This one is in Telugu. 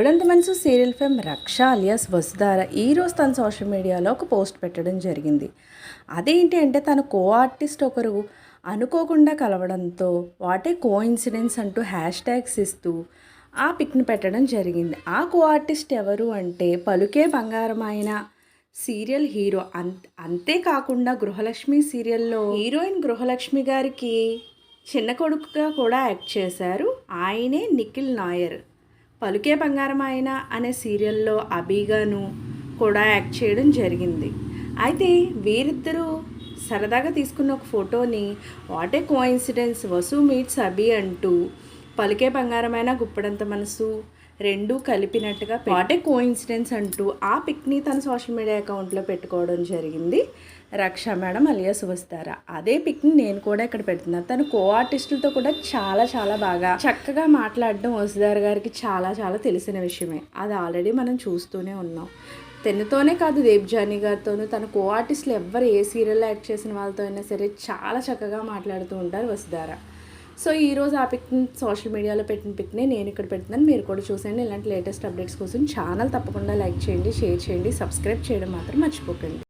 గుప్పడంత మనసు serial fame Raksha alias Vasudhara ఈరోజు తన సోషల్ మీడియాలో ఒక పోస్ట్ పెట్టడం జరిగింది. అదేంటి అంటే తన కో ఆర్టిస్ట్ ఒకరు అనుకోకుండా కలవడంతో వాటే కో ఇన్సిడెన్స్ అంటూ హ్యాష్ ట్యాగ్స్ ఇస్తూ ఆ పిక్ని పెట్టడం జరిగింది. ఆ కో ఆర్టిస్ట్ ఎవరు అంటే పలుకే బంగారమైన సీరియల్ హీరో. అం అంతేకాకుండా గృహలక్ష్మి సీరియల్లో హీరోయిన్ గృహలక్ష్మి గారికి చిన్న కొడుకుగా కూడా యాక్ట్ చేశారు. ఆయనే నిఖిల్ నాయర్. పలుకే బంగారం ఆయన అనే సీరియల్లో అభిగాను కూడా యాక్ట్ చేయడం జరిగింది. అయితే వీరిద్దరూ సరదాగా తీసుకున్న ఒక ఫోటోని what a coincidence Vasu meets Abhi అంటూ పలికే బంగారమైన గుప్పడంత మనసు రెండు కలిపినట్టుగా వాటే కో ఇన్సిడెన్స్ అంటూ ఆ పిక్ని తన సోషల్ మీడియా అకౌంట్లో పెట్టుకోవడం జరిగింది. రక్ష మేడం అలియా సువస్తారా అదే పిక్ని నేను కూడా ఇక్కడ పెడుతున్నాను. తను కో ఆర్టిస్టులతో కూడా చాలా చాలా బాగా చక్కగా మాట్లాడడం వసుదార్ గారికి చాలా చాలా తెలిసిన విషయమే. అది ఆల్రెడీ మనం చూస్తూనే ఉన్నాం. తెన్నతోనే కాదు దేబ్జాని గారితోనూ తన కో ఆర్టిస్టులు ఎవ్వరు ఏ సీరియల్లో యాక్ట్ చేసిన వాళ్ళతో అయినా సరే చాలా చక్కగా మాట్లాడుతూ ఉంటారు వసుదారా సో ఈరోజు ఆ పిక్ సోషల్ మీడియాలో పెట్టిన పిక్నే నేను ఇక్కడ పెడుతున్నాను. మీరు కూడా చూసేయండి. ఇలాంటి లేటెస్ట్ అప్డేట్స్ కోసం ఛానల్ తప్పకుండా లైక్ చేయండి షేర్ చేయండి సబ్స్క్రైబ్ చేయడం మాత్రం మర్చిపోకండి.